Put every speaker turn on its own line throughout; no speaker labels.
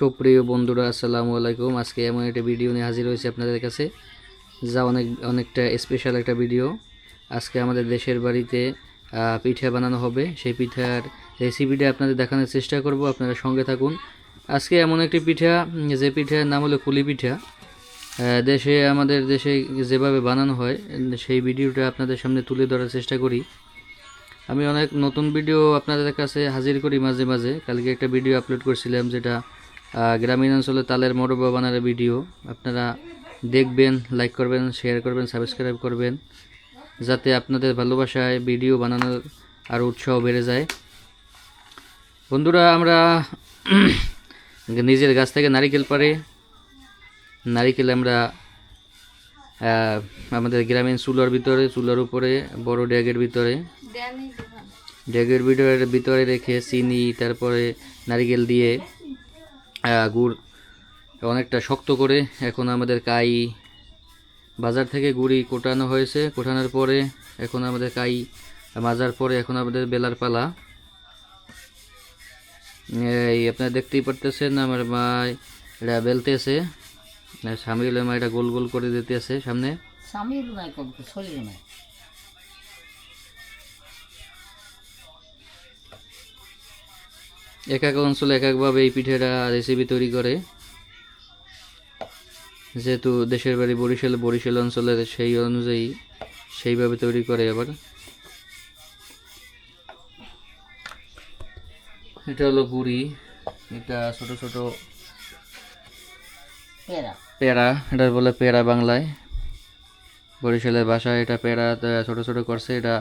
সুপ্রিয় বন্ধুরা, আসসালামু আলাইকুম। আজকে এমন একটা ভিডিও নিয়ে হাজির হয়েছে আপনাদের কাছে। যা অনেক, অনেকটা স্পেশাল একটা ভিডিও। আজকে আমাদের দেশের বাড়িতে পিঠা বানানো হবে। সেই পিঠার রেসিপিটা আপনাদের দেখানোর চেষ্টা করব। আপনারা সঙ্গে থাকুন। আজকে এমন একটি পিঠা, যে পিঠার নাম হলো কুলি পিঠা। দেশে, আমাদের দেশে যেভাবে বানানো হয়, সেই ভিডিওটা আপনাদের সামনে তুলে ধরার চেষ্টা করি। আমি অনেক নতুন ভিডিও আপনাদের কাছে হাজির করি মাঝে মাঝে। কালকে একটা ভিডিও আপলোড করছিলাম, যেটা গ্রামীণ অঞ্চলে তালের মরব্বা বানানোর ভিডিও। আপনারা দেখবেন লাইক করবেন শেয়ার করবেন সাবস্ক্রাইব করবেন যাতে আপনাদের ভালোবাসায় ভিডিও বানানোর আর উৎসাহ বেড়ে যায়। বন্ধুরা আমরা নিজের গাছ থেকে নারিকেল পারে নারিকেল আমরা আমাদের গ্রামীণ চুলার ভিতরে চুলার উপরে বড় ড্যাগের ভিতরে। ড্যাগের ভিতরে ভিতরে রেখে চিনি তারপরে নারকেল দিয়ে গুড় অনেকটা শক্ত করে এখন আমাদের কাই বাজার থেকে গুড়ি কোটানো হয়েছে। কোটানোর পরে এখন আমাদের কাই মাজার পরে এখন আমাদের বেলার পালা। এই আপনারা দেখতেই পারতেছেন আমার মা এটা বেলতেছে। আর স্বামী মা এটা গোল গোল করে দিতেছে সামনে।
স্বামীর
এক এক অঞ্চলে এক একভাবে এই পিঠেটা রেসিপি তৈরি করে। যেহেতু দেশের বাড়ি বরিশাল বরিশাল অঞ্চলের সেই অনুযায়ী সেইভাবে তৈরি করে আবার। এটা হলো গুড়ি এটা ছোট ছোট
পেরা
পেড়া এটা বলে পেড়া বাংলায়। বরিশালের ভাষায় এটা পেড়া ছোট ছোট করছে এটা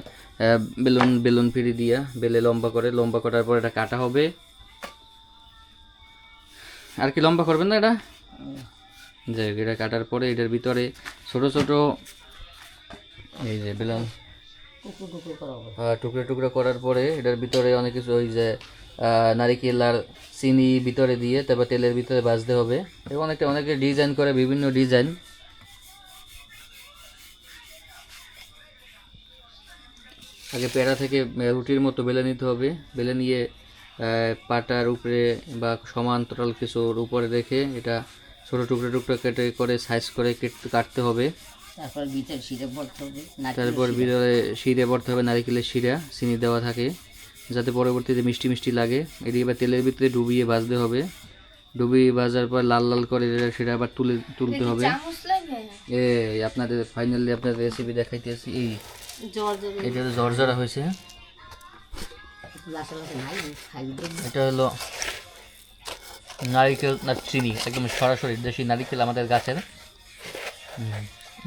বেলুন বেলুন ফিরি দিয়া বেলে লম্বা করে লম্বা করার পর এটা কাটা হবে। আর কি লম্বা করবেন না এটা? যে এটা কাটার পরে এটার ভিতরে ছোট ছোট এই যে বেলুন
টুকরো টুকরো
টুকরো করার পরে এটার ভিতরে অনেক কিছু ওই যে নারিকেল আর চিনি ভিতরে দিয়ে তারপর তেলের ভিতরে ভাজতে হবে। এবং অনেকটা অনেকে ডিজাইন করে, বিভিন্ন ডিজাইন। আগে পেড়া থেকে রুটির মতো বেলে নিতে হবে। বেলে নিয়ে পাটার উপরে বা সমান্তরাল কিছুর উপরে রেখে এটা ছোটো টুকরো টুকরো কেটে করে সাইজ করে কেটে কাটতে হবে।
তারপর ভিতরে শিরে ভরতে হবে নারকেলের
তারপর
শিরা।
ভিতরে শিরে ভরতে হবে নারিকেলের শিরা চিনি দেওয়া থাকে যাতে পরবর্তীতে মিষ্টি মিষ্টি লাগে। এটি এবার তেলের ভিতরে ডুবিয়ে ভাজতে হবে। ডুবিয়ে ভাজার পর লাল লাল করে এটা- সেটা আবার তুলে তুলতে হবে। এই আপনাদের ফাইনালি আপনাদের রেসিপি দেখাইতেছি। এই এটা তো ঝরঝরা হয়েছে। এটা হলো নারিকেল না চিনি একদম সরাসরি দেশি নারিকেল আমাদের গাছের।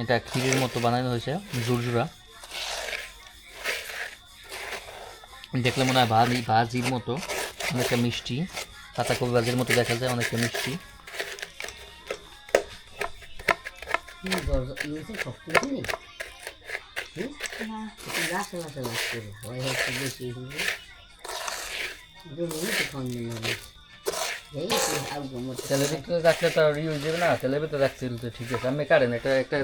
এটা ক্ষীরের মতো বানানো হয়েছে জুরজুরা দেখলে মনে হয় ভাজি ভাজির মতো অনেকটা মিষ্টি পাতাকপি ভাজির মতো দেখা যায় অনেকটা মিষ্টি।
জ্বর
তেলের ভিতরে রাখলে তো আর ইউজ যাবে না তেলের ভিতরে রাখতে তো ঠিক আছে আমি কাটেন এটা একটা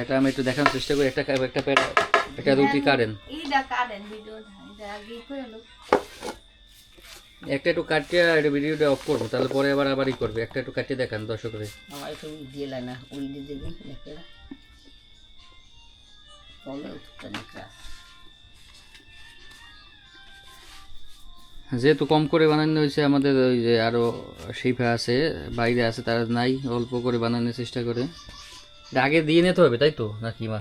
এটা আমি একটু দেখানোর চেষ্টা করি একটা একটা একটা রুটি একটা একটু কাটিয়ে এটা ভিডিওটা অফ করব তাহলে পরে আবার আবারই করবে একটা একটু কাটিয়ে দেখান দর্শকরে।
আমার একটু দিয়ে না দেবেন দেখতে
যেহেতু কম করে বানানো হয়েছে আমাদের ওই যে আরও শিফা আছে বাইরে আছে তারা নাই অল্প করে বানানোর চেষ্টা করে। আগে দিয়ে নিতে হবে তাই তো? নাকি মা?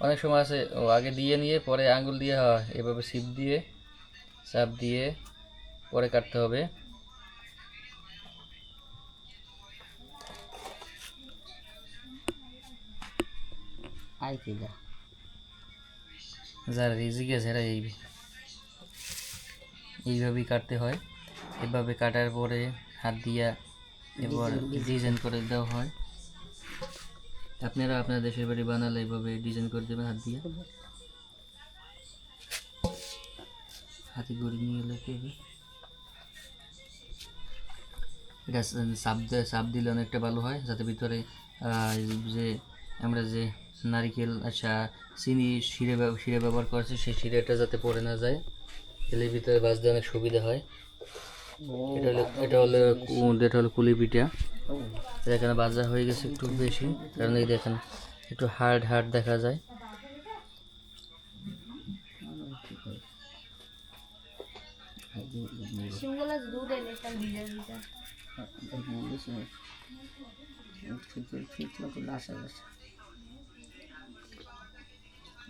অনেক সময় আছে ও আগে দিয়ে নিয়ে পরে আঙুল দিয়ে হয় এভাবে সিপ দিয়ে চাপ দিয়ে পরে কাটতে হবে।
আই কি যা।
যারা রিজিক এরা এই এইভাবেই কাটতে হয়। এভাবে কাটার পরে হাত দিয়া এবার ডিজাইন করে দেওয়া হয়। আপনারা আপনার দেশের বাড়ি বানালে এইভাবে ডিজাইন করে দেবেন হাত দিয়ে। হাতে গড়ি নিয়ে হবে? এটা সাপ সাপ দিলে অনেকটা ভালো হয় যাতে ভিতরে যে আমরা যে নারিকেল আচ্ছা চিনি শিরে শিরে ব্যবহার করছি সেই শিরেটা যাতে পড়ে না যায়। তেলের ভিতরে বাজতে অনেক সুবিধা হয়। এটা হলো এটা হলো এটা হলো কুলি পিঠা এখানে বাজা হয়ে গেছে একটু বেশি কারণ এই দেখেন একটু হার্ড হার্ড দেখা যায়।
দুধ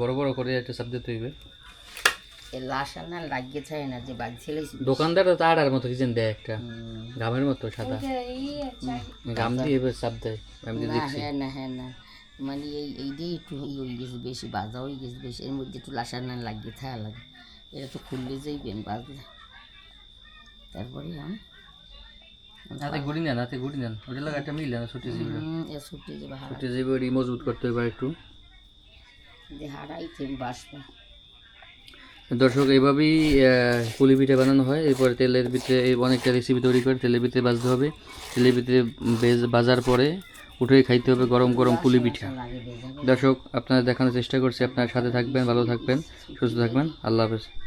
বড় বড় করে একটা দিতে হইবে।
না লাগিয়ে চাই না যে
দোকানদার তো আড়ার মতো কি যেন দেয় একটা। গামের মতো সাদা। গাম দিয়ে এবার চাপ দেয়। আমি তো দেখছি।
হ্যাঁ না হ্যাঁ না। মানে এই এইটাই একটু ই হয়ে গেছে বেশি বাজা হয়ে গেছে বেশি। এর মধ্যে একটু না লাগিয়ে থাকা লাগে। এটা তো খুললে যাইবেন বাজলে তারপরে আমি।
হাতে গুড়ি নেন হাতে গুড়ি নেন। ওটা লাগা একটা মিলে না ছুটি যাবে
এ ছুটি যাবে হারা।
ছুটি যাবে মজবুত করতে হবে একটু
যে হারাইতে বাসবে।
দর্শক এইভাবেই পুলি পিঠা বানানো হয়। এরপরে তেলের ভিতরে অনেকটা রেসিপি তৈরি করে তেলের ভিতরে বাজতে হবে। তেলের ভিতরে বেজ- বাজার পরে উঠে খাইতে হবে গরম গরম পুলি পিঠা। দর্শক আপনারা দেখানোর চেষ্টা করছি। আপনার সাথে থাকবেন ভালো থাকবেন সুস্থ থাকবেন। আল্লাহ হাফেজ।